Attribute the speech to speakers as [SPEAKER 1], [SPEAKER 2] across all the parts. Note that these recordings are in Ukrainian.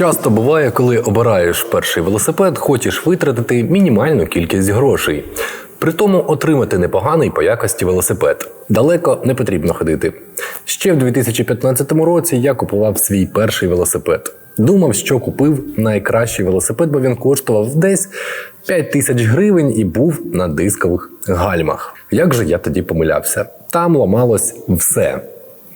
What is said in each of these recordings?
[SPEAKER 1] Часто буває, коли обираєш перший велосипед, хочеш витратити мінімальну кількість грошей. При тому отримати непоганий по якості велосипед. Далеко не потрібно ходити. Ще в 2015 році я купував свій перший велосипед. Думав, що купив найкращий велосипед, бо він коштував десь 5 тисяч гривень і був на дискових гальмах. Як же я тоді помилявся? Там ламалось все.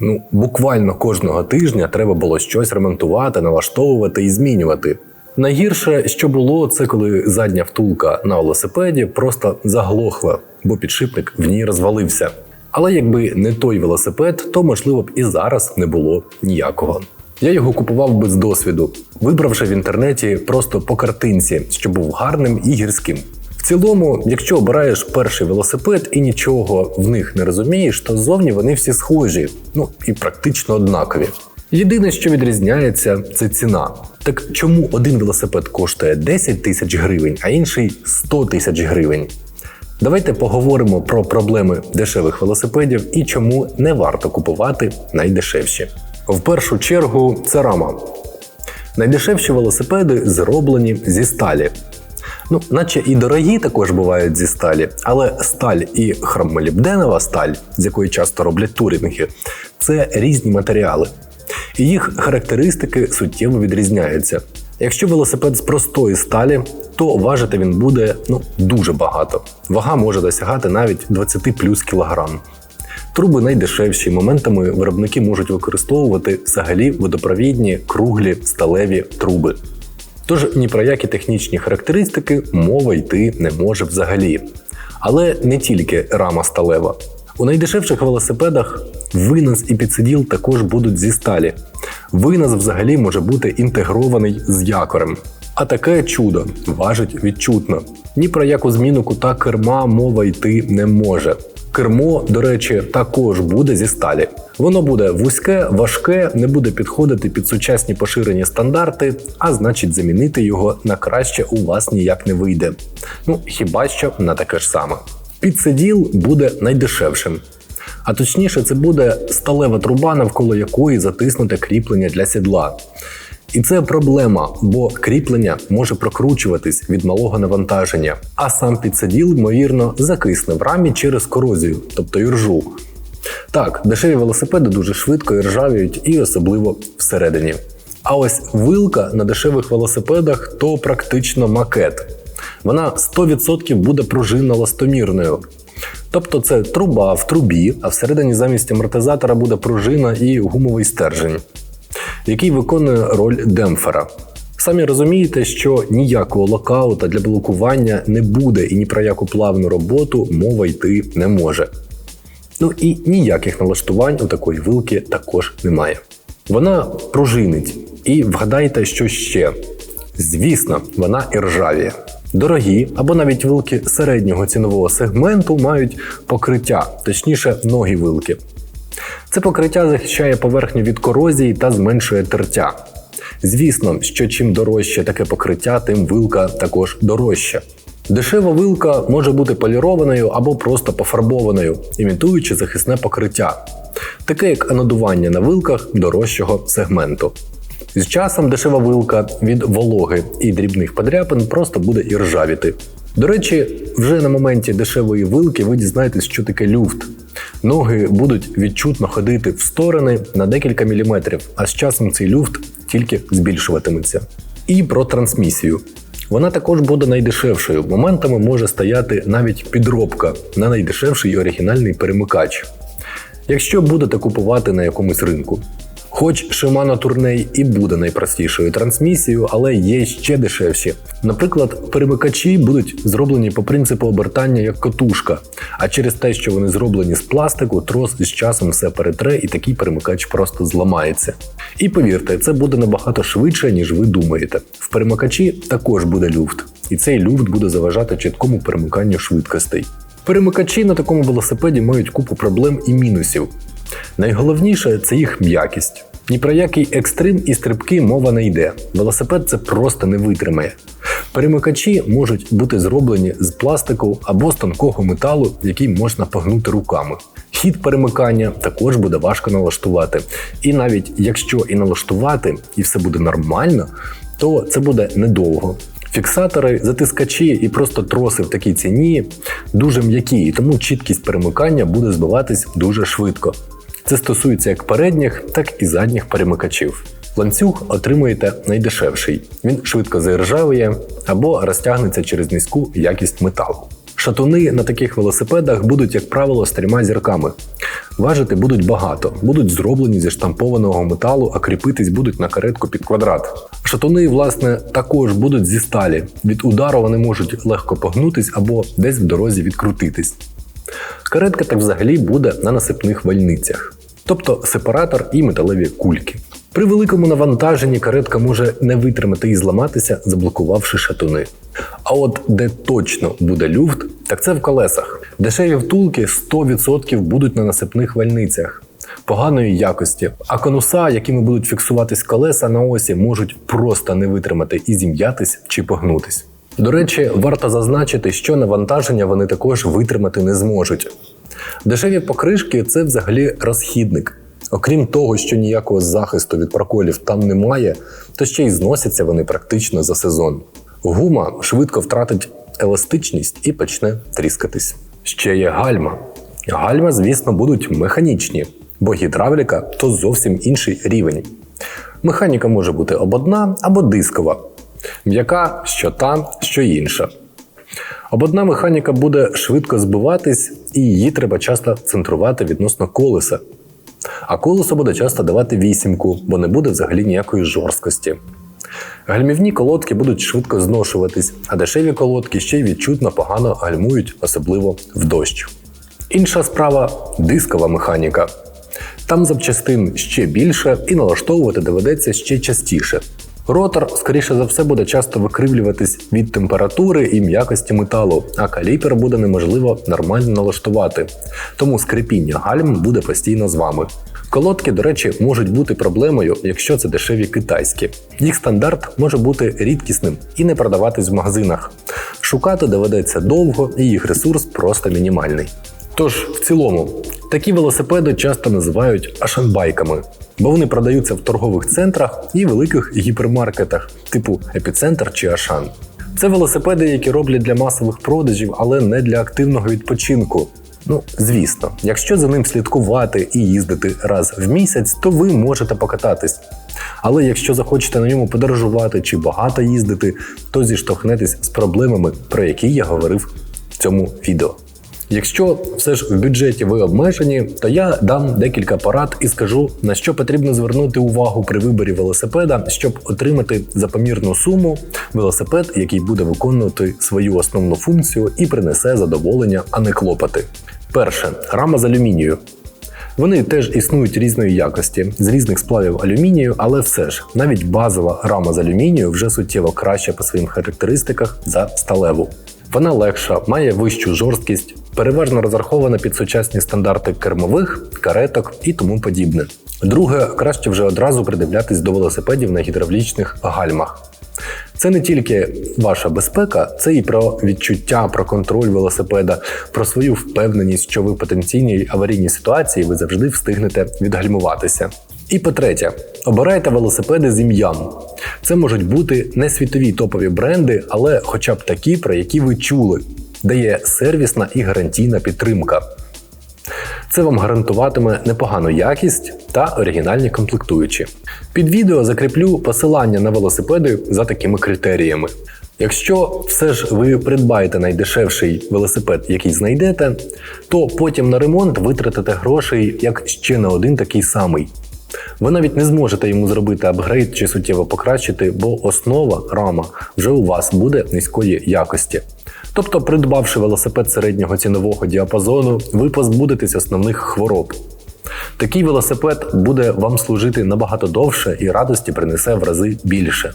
[SPEAKER 1] Ну, буквально кожного тижня треба було щось ремонтувати, налаштовувати і змінювати. Найгірше, що було, це коли задня втулка на велосипеді просто заглохла, бо підшипник в ній розвалився. Але якби не той велосипед, то можливо б і зараз не було ніякого. Я його купував без досвіду, вибравши в інтернеті просто по картинці, що був гарним і гірським. Цілому, якщо обираєш перший велосипед і нічого в них не розумієш, то зовні вони всі схожі, ну і практично однакові. Єдине, що відрізняється, це ціна. Так чому один велосипед коштує 10 тисяч гривень, а інший 100 тисяч гривень? Давайте поговоримо про проблеми дешевих велосипедів і чому не варто купувати найдешевші. В першу чергу це рама. Найдешевші велосипеди зроблені зі сталі. Ну, наче і дорогі також бувають зі сталі, але сталь і хромолібденова сталь, з якої часто роблять турінги, це різні матеріали. І їх характеристики суттєво відрізняються. Якщо велосипед з простої сталі, то важити він буде ну, дуже багато. Вага може досягати навіть 20 плюс кілограм. Труби найдешевші, моментами виробники можуть використовувати взагалі водопровідні круглі сталеві труби. Тож ні про які технічні характеристики мова йти не може взагалі. Але не тільки рама сталева. У найдешевших велосипедах винос і підсиділ також будуть зі сталі. Винос взагалі може бути інтегрований з якорем. А таке чудо важить відчутно. Ні про яку зміну кута керма мова йти не може. Кермо, до речі, також буде зі сталі. Воно буде вузьке, важке, не буде підходити під сучасні поширені стандарти, а значить, замінити його на краще у вас ніяк не вийде. Ну хіба що на таке ж саме. Підсиділ буде найдешевшим. А точніше, це буде сталева труба, навколо якої затиснуте кріплення для сідла. І це проблема, бо кріплення може прокручуватись від малого навантаження, а сам підсиділ, ймовірно, закисне в рамі через корозію, тобто іржу. Так, дешеві велосипеди дуже швидко іржавіють і особливо всередині. А ось вилка на дешевих велосипедах то практично макет. Вона 100% буде пружинно-ластомірною. Тобто це труба в трубі, а всередині замість амортизатора буде пружина і гумовий стержень, який виконує роль демпфера. Самі розумієте, що ніякого локаута для блокування не буде і ні про яку плавну роботу мова йти не може. Ну і ніяких налаштувань у такої вилки також немає. Вона пружинить. І вгадайте, що ще. Звісно, вона і ржавіє. Дорогі або навіть вилки середнього цінового сегменту мають покриття, точніше, ноги вилки. Це покриття захищає поверхню від корозії та зменшує тертя. Звісно, що чим дорожче таке покриття, тим вилка також дорожча. Дешева вилка може бути полірованою або просто пофарбованою, імітуючи захисне покриття, таке як анодування на вилках дорожчого сегменту. З часом дешева вилка від вологи і дрібних подряпин просто буде іржавіти. До речі, вже на моменті дешевої вилки ви дізнаєтесь, що таке люфт. Ноги будуть відчутно ходити в сторони на декілька міліметрів, а з часом цей люфт тільки збільшуватиметься. І про трансмісію. Вона також буде найдешевшою. Моментами може стояти навіть підробка на найдешевший оригінальний перемикач. Якщо будете купувати на якомусь ринку. Хоч Shimano Tourney і буде найпростішою трансмісією, але є ще дешевші. Наприклад, перемикачі будуть зроблені по принципу обертання як котушка, а через те, що вони зроблені з пластику, трос з часом все перетре і такий перемикач просто зламається. І повірте, це буде набагато швидше, ніж ви думаєте. В перемикачі також буде люфт, і цей люфт буде заважати чіткому перемиканню швидкостей. Перемикачі на такому велосипеді мають купу проблем і мінусів. Найголовніше це їх м'якість. Ні про який екстрим і стрибки мова не йде. Велосипед це просто не витримає. Перемикачі можуть бути зроблені з пластику або з тонкого металу, який можна погнути руками. хід перемикання також буде важко налаштувати. І навіть якщо і налаштувати, і все буде нормально, то це буде недовго. Фіксатори, затискачі і просто троси в такій ціні дуже м'які, і тому чіткість перемикання буде збиватись дуже швидко. Це стосується як передніх, так і задніх перемикачів. Ланцюг отримуєте найдешевший. Він швидко заіржавіє або розтягнеться через низьку якість металу. Шатуни на таких велосипедах будуть, як правило, з трьома зірками. Важити будуть багато, будуть зроблені зі штампованого металу, а кріпитись будуть на каретку під квадрат. Шатуни, власне, також будуть зі сталі. Від удару вони можуть легко погнутись або десь в дорозі відкрутитись. Каретка так взагалі буде на насипних вальницях, тобто сепаратор і металеві кульки. При великому навантаженні каретка може не витримати і зламатися, заблокувавши шатуни. А от де точно буде люфт, так це в колесах. Дешеві втулки 100% будуть на насипних вальницях. Поганої якості, а конуса, якими будуть фіксуватись колеса на осі, можуть просто не витримати і зім'ятись чи погнутись. До речі, варто зазначити, що навантаження вони також витримати не зможуть. Дешеві покришки це взагалі розхідник. Окрім того, що ніякого захисту від проколів там немає, то ще й зносяться вони практично за сезон. Гума швидко втратить еластичність і почне тріскатись. Ще є гальма. Гальма, звісно, будуть механічні, бо гідравліка то зовсім інший рівень. Механіка може бути ободна або дискова, м'яка що та, що інша. Ободна механіка буде швидко збиватись, і її треба часто центрувати відносно колеса. А колесо буде часто давати вісімку, бо не буде взагалі ніякої жорсткості. Гальмівні колодки будуть швидко зношуватись, а дешеві колодки ще й відчутно погано гальмують, особливо в дощ. Інша справа дискова механіка. Там запчастин ще більше і налаштовувати доведеться ще частіше. Ротор, скоріше за все, буде часто викривлюватись від температури і м'якості металу, а каліпер буде неможливо нормально налаштувати. Тому скрипіння гальм буде постійно з вами. Колодки, до речі, можуть бути проблемою, якщо це дешеві китайські. Їх стандарт може бути рідкісним і не продаватись в магазинах. Шукати доведеться довго, і їх ресурс просто мінімальний. Тож, в цілому, такі велосипеди часто називають ашанбайками, бо вони продаються в торгових центрах і великих гіпермаркетах, типу епіцентр чи Ашан. Це велосипеди, які роблять для масових продажів, але не для активного відпочинку. Ну, звісно, якщо за ним слідкувати і їздити раз в місяць, то ви можете покататись. Але якщо захочете на ньому подорожувати чи багато їздити, то зіштовхнетесь з проблемами, про які я говорив в цьому відео. Якщо все ж в бюджеті ви обмежені, то я дам декілька порад і скажу, на що потрібно звернути увагу при виборі велосипеда, щоб отримати за помірну суму велосипед, який буде виконувати свою основну функцію і принесе задоволення, а не клопоти. Перше рама з алюмінію. Вони теж існують різної якості, з різних сплавів алюмінію, але все ж навіть базова рама з алюмінію вже суттєво краща по своїм характеристиках за сталеву. Вона легша, має вищу жорсткість, переважно розрахована під сучасні стандарти кермових, кареток і тому подібне. Друге, краще вже одразу придивлятись до велосипедів на гідравлічних гальмах. Це не тільки ваша безпека, це і про відчуття, про контроль велосипеда, про свою впевненість, що ви в потенційній аварійній ситуації ви завжди встигнете відгальмуватися. І по-третє, обирайте велосипеди з ім'ям. Це можуть бути не світові топові бренди, але хоча б такі, про які ви чули, де є сервісна і гарантійна підтримка. Це вам гарантуватиме непогану якість та оригінальні комплектуючі. Під відео закріплю посилання на велосипеди за такими критеріями. Якщо все ж ви придбаєте найдешевший велосипед, який знайдете, то потім на ремонт витратите грошей як ще на один такий самий. Ви навіть не зможете йому зробити апгрейд чи суттєво покращити, бо основа рама вже у вас буде низької якості. Тобто, придбавши велосипед середнього цінового діапазону, ви позбудетесь основних хвороб. Такий велосипед буде вам служити набагато довше і радості принесе в рази більше.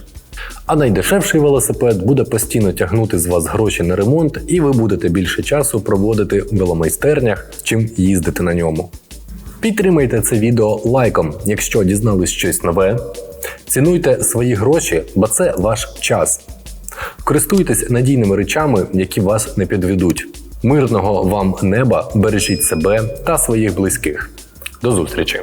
[SPEAKER 1] А найдешевший велосипед буде постійно тягнути з вас гроші на ремонт, і ви будете більше часу проводити в веломайстернях, чим їздити на ньому. Підтримайте це відео лайком, якщо дізнались щось нове. Цінуйте свої гроші, бо це ваш час. Користуйтесь надійними речами, які вас не підведуть. Мирного вам неба, бережіть себе та своїх близьких. До зустрічі!